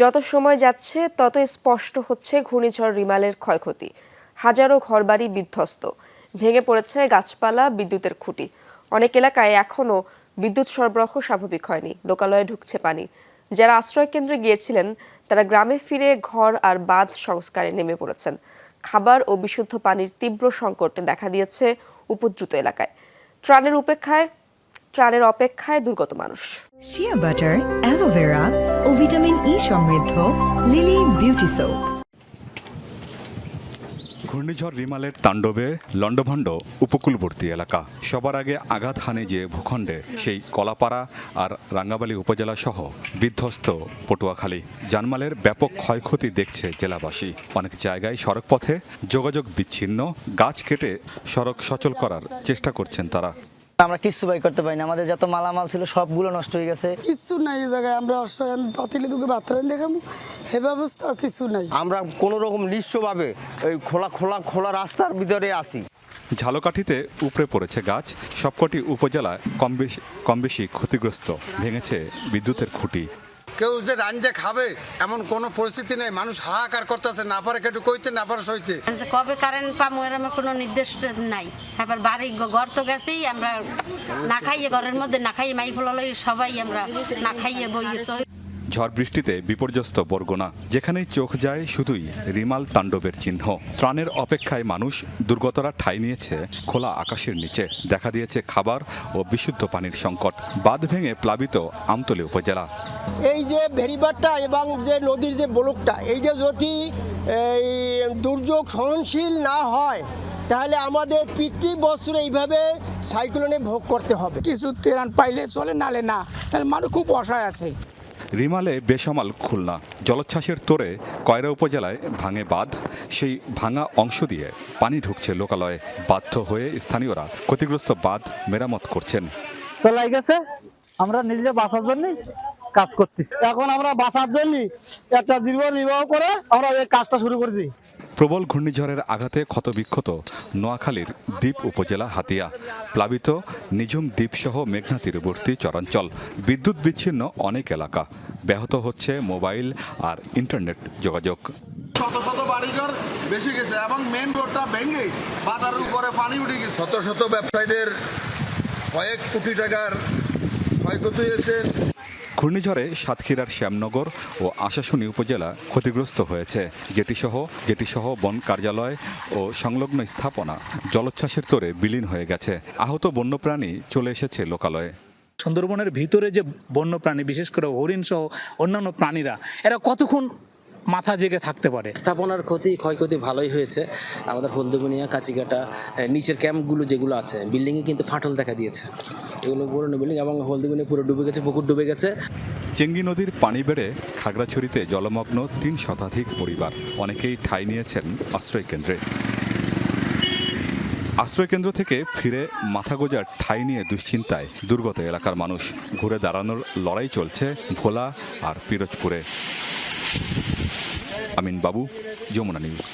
যত সময় যাচ্ছে তত স্পষ্ট হচ্ছে ঘূর্ণিঝড় রিমালের ক্ষয়ক্ষতি। হাজারো ঘরবাড়ি বিধ্বস্ত। ভেঙে পড়েছে গাছপালা, বিদ্যুতের খুঁটি। অনেক এলাকায় এখনও বিদ্যুৎ সরবরাহ স্বাভাবিক হয়নি। লোকালয়ে ঢুকছে পানি। যারা আশ্রয় কেন্দ্রে গিয়েছিলেন, তারা গ্রামে ফিরে ঘর আর বাঁধ সংস্কারে নেমে পড়েছেন। খাবার ও বিশুদ্ধ পানির তীব্র সংকট দেখা দিয়েছে উপদ্রুত এলাকায়। ত্রাণের উপেক্ষায় ত্রাণের অপেক্ষায় দুর্গত মানুষ। শিয়া বাটার অ্যালোভেরা ও ভিটামিন ই সমৃদ্ধ লিলি বিউটি সোপ ঘূর্ণিঝড় রিমালের তাণ্ডবে লণ্ডভণ্ড উপকূলবর্তী এলাকা। সবার আগে আঘাত হানে যে ভূখণ্ডে সেই কলাপাড়া আর রাঙ্গাবালী উপজেলা সহ বিধ্বস্ত পটুয়াখালী। জানমালের ব্যাপক ক্ষয়ক্ষতি দেখছে জেলাবাসী। অনেক জায়গায় সড়কপথে যোগাযোগ বিচ্ছিন্ন গাছ কেটে সড়ক সচল করার চেষ্টা করছেন তারা। আমরা কিচ্ছু বাই করতে পারিনি আমাদের যত মালামাল ছিল সবগুলো নষ্ট হয়ে গেছে। কিছু নাই এই জায়গায়। আমরা অসহায় আমি পাতিলে দুকে বাথরুম দেখাবো। এ ব্যবস্থা কিছু নাই। আমরা কোনো রকম নিঃস্বভাবে ওই খোলা খোলা খোলা রাস্তার ভিতরে আসি ঝালকাঠিতে উপরে পড়েছে গাছ। সবকটি উপজেলায় কম বেশি কম বেশি ক্ষতিগ্রস্ত। ভেঙেছে বিদ্যুতের খুঁটি। কেউ যে রাঞ্জে খাবে, এমন কোনো পরিস্থিতি নেই। মানুষ হাহাকার করতেছে, না পারে কেটু কইতে, না পারে সইতে। কবে কারেন্ট পাবো আমার কোনো নির্দেশ নাই। এবার বাড়ি ঘর তো গেছেই, আমরা না খাইয়ে ঘরের মধ্যে না খাইয়ে মাই ফলালে সবাই আমরা না খাইয়ে বইয়ে ঝড় বৃষ্টিতে বিপর্যস্ত বরগুনা যেখানেই চোখ যায় শুধুই রিমাল তাণ্ডবের চিহ্ন। ত্রাণের অপেক্ষায় মানুষ দুর্গতরা ঠাঁই নিয়েছে খোলা আকাশের নিচে। দেখা দিয়েছে খাবার ও বিশুদ্ধ পানির সংকট। বাঁধ ভেঙে প্লাবিত আমতলী উপজেলা। এই যে ভেরিবারটা এবং যে নদীর যে ব্লকটা এইটা যদি এই দুর্যোগ সহনশীল না হয় তাহলে আমাদের প্রতি বছর এইভাবে সাইক্লোনে ভোগ করতে হবে। কিছু তেরান পাইলে চলে নালে না। তাহলে মানুষ খুব অসহায় আছে। রিমালে বেসামাল খুলনা। জলোচ্ছ্বাসের তোরে কয়রা উপজেলায় ভাঙে বাঁধ। সেই ভাঙা অংশ দিয়ে পানি ঢুকছে লোকালয়ে। বাধ্য হয়ে স্থানীয়রা ক্ষতিগ্রস্ত বাঁধ মেরামত করছেন। তো গেছে, আমরা নিজে বাঁচার জন্য কাজ করতেছি। এখন আমরা বাঁচার জন্য একটা দীর্ঘ নির্বাহ করে আমরা এই কাজটা শুরু করেছি। প্রবল ঘূর্ণিঝড়ের আঘাতে ক্ষতবিক্ষত নোয়াখালীর দ্বীপ উপজেলা হাতিয়া। প্লাবিত নিঝুম দ্বীপসহ মেঘনা তীরবর্তী চরাঞ্চল। বিদ্যুৎ বিচ্ছিন্ন অনেক এলাকা। ব্যাহত হচ্ছে মোবাইল আর ইন্টারনেট যোগাযোগ। শত শত বাড়িঘর বেশি গেছে এবং মেন রোডটা ভেঙে বাজারের উপরে পানি উঠে গেছে। শত শত ব্যবসায়ীদের কয়েক কোটি টাকার ক্ষয়ক্ষতি হয়েছে। ঘূর্ণিঝড়ে সাতক্ষীরার শ্যামনগর ও আশাশুনি উপজেলা ক্ষতিগ্রস্ত হয়েছে। যেটিসহ যেটিসহ বন কার্যালয় ও সংলগ্ন স্থাপনা জলোচ্ছ্বাসের তোরে বিলীন হয়ে গেছে। আহত বন্যপ্রাণী চলে এসেছে লোকালয়ে। সুন্দরবনের ভিতরে যে বন্য প্রাণী বিশেষ করে হরিণ সহ অন্যান্য প্রাণীরা, এরা কতক্ষণ মাথা জেগে থাকতে পারে। স্থাপনার ক্ষতি ক্ষয়ক্ষতি ভালোই হয়েছে। আমাদের হলদুবনিয়া কাচিকাটা নিচের ক্যাম্পগুলো যেগুলো আছে বিল্ডিংয়ে কিন্তু ফাটল দেখা দিয়েছে। এগুলো পুরনো বিল্ডিং এবং হলদুবনিয়া পুরো ডুবে গেছে পুকুর ডুবে গেছে। চেঙ্গি নদীর পানি বেড়ে খাগড়াছড়িতে জলমগ্ন তিন শতাধিক পরিবার। অনেকেই ঠাঁই নিয়েছেন আশ্রয় কেন্দ্রে। আশ্রয়কেন্দ্র থেকে ফিরে মাথা গোজার ঠাঁই নিয়ে দুশ্চিন্তায় দুর্গত এলাকার মানুষ। ঘুরে দাঁড়ানোর লড়াই চলছে ভোলা আর পিরোজপুরে। আমিন বাবু যমুনা নিউজ।